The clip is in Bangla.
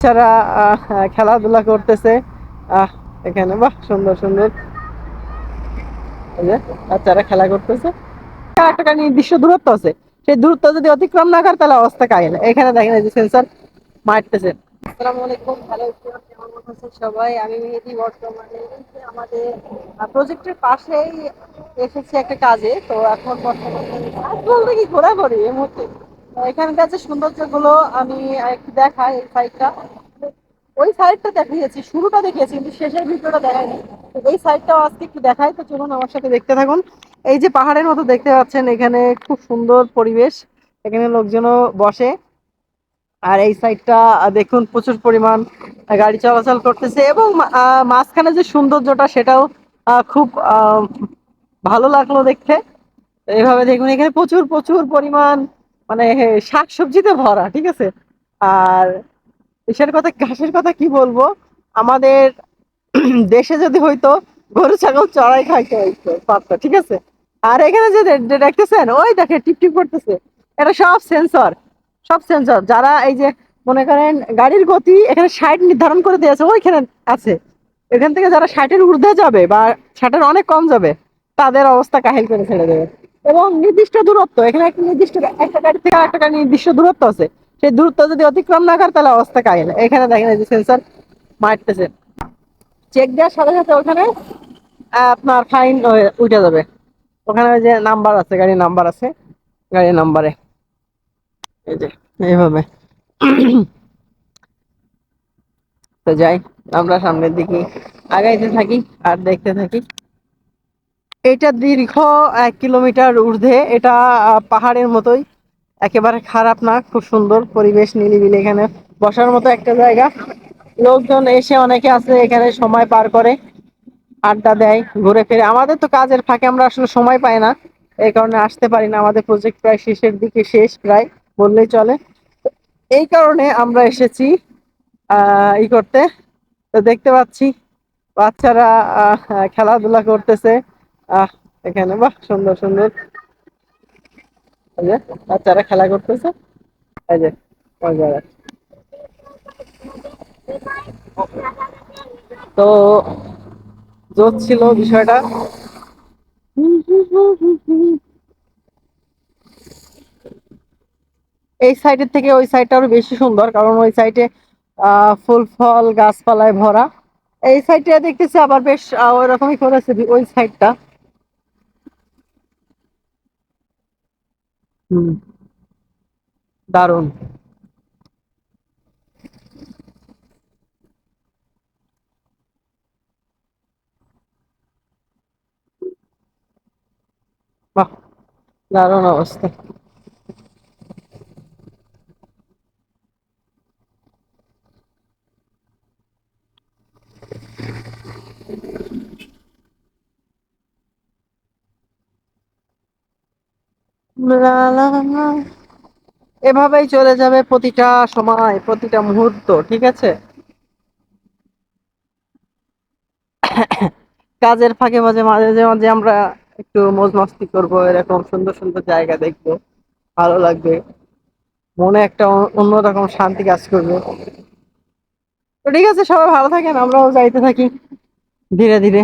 বাচ্চারা আহ, খেলাধুলা করতেছে। আহ এখানে বাহ সুন্দর সুন্দর। বাচ্চারা খেলা করতেছে। একটা নির্দিষ্ট দূরত্ব আছে। সেই দূরত্ব যদি অতিক্রম না করে তাহলে অবস্থা কাহিল এখানে দেখেন এই যে সেন্সর মারতেছে। আসসালামু আলাইকুম ভালো? কেমন সবাই? আমি মেহেদি বর্তমানে আমাদের প্রজেক্টের পাশেই এসেছি একটা কাজে। তো এখন বর্তমানে বলতে কি ঘোরাঘুরি এই মুহূর্তে। এখানকার যে সৌন্দর্যগুলো আমি একটু দেখাই এই সাইডটা ওই সাইডটা দেখিয়েছি, শুরুটা দেখিয়েছি, কিন্তু শেষের ভিডিওটা দেখাইনি। এই সাইডটাও আজকে একটু দেখাই, তো চলুন আমার সাথে দেখতে থাকুন। এই যে পাহাড়ের মতো দেখতে পাচ্ছেন, এখানে খুব সুন্দর পরিবেশ। এখানে লোকজনও বসে। আর এই সাইডটা দেখুন, প্রচুর পরিমাণ গাড়ি চলাচল করতেছে এবং মাঝখানে যে সৌন্দর্যটা, সেটাও খুব ভালো লাগল দেখতে। এইভাবে দেখুন, এখানে প্রচুর প্রচুর পরিমাণ মানে শাকসবজিতে ভরা, ঠিক আছে? আর ইসের কথা, ঘাসের কথা কি বলব? আমাদের দেশে যদি হইতো, গরু, ছাগল, চড়াই খাইতে হইতো, পারতো, ঠিক আছে? আর এখানে যে দেখতেছেন, ওই দেখে টিপ টিপ করতেছে। এটা সব সেন্সর সব সেন্সর যারা এই যে, মনে করেন, গাড়ির গতি এখানে ষাট নির্ধারণ করে দিয়েছে, ওইখানে আছে। এখান থেকে যারা ষাটের ঊর্ধ্বে যাবে বা ষাটের অনেক কম যাবে, তাদের অবস্থা কাহিল করে ছেড়ে দেবে। এবং নির্দিষ্ট দূরত্ব, এখানে একটা নির্দিষ্ট একটা গাড়ি থেকে একটা গাড়ি নির্দিষ্ট দূরত্ব আছে। সেই দূরত্ব যদি অতিক্রম না করে, তাহলে অবস্থা কাহিল। এখানে দেখেন যে সেন্সর মারতেছে। চেক দেওয়ার সাথে সাথে ওখানে আপনার ফাইন উঠে যাবে। ওখানে যে নাম্বার আছে, গাড়ির নাম্বার আছে। গাড়ির নাম্বারে এই যে, এইভাবে। তো যাই, আমরা সামনের দিকে আগাইতে থাকি আর দেখতে থাকি। এটা দীর্ঘ এক কিলোমিটার ঊর্ধ্বে। এটা পাহাড়ের মতোই। একেবারে খারাপ না, খুব সুন্দর পরিবেশ নিরিবিলি এখানে। বসার মতো একটা জায়গা। লোকজন এসে অনেকে আছে, এখানে সময় পার করে, আড্ডা দেয়, ঘুরে ফিরে। আমাদের তো কাজের ফাঁকে আমরা আসলে সময় পাই না। এই কারণে আসতে পারি না। আমাদের প্রজেক্ট প্রায় শেষের দিকে শেষ প্রায়, বললেই চলে। এই কারণে আমরা এসেছি, আহ, ই করতে। তো দেখতে পাচ্ছি, বাচ্চারা খেলাধুলা করতেছে। আহ এখানে বাহ সুন্দর সুন্দর। বাচ্চারা খেলা করতেছে। এই যে। তো জোর ছিল বিষয়টা? এই সাইডের থেকে ওই সাইডটা আরও বেশি সুন্দর কারণ ওই সাইডে ফুল ফল গাছপালায় ভরা। এই সাইডটা দেখতেছি আবার বেশ আহ, ওইরকমই করেছে ওই সাইডটা। হুম দারুণ বাহ দারুণ অবস্থা লা লা এভাবেই চলে যাবে প্রতিটা সময়, প্রতিটা মুহূর্ত, ঠিক আছে? কাজের ফাঁকে মাঝে মাঝে মাঝে আমরা একটু মজ মস্তি করব, এরকম সুন্দর সুন্দর জায়গা দেখব, ভালো লাগবে। মনে একটা অন্যরকম শান্তি কাজ করবে। তো ঠিক আছে, সবাই ভালো থাকেন, আমরাও যাইতে থাকি, ধীরে ধীরে।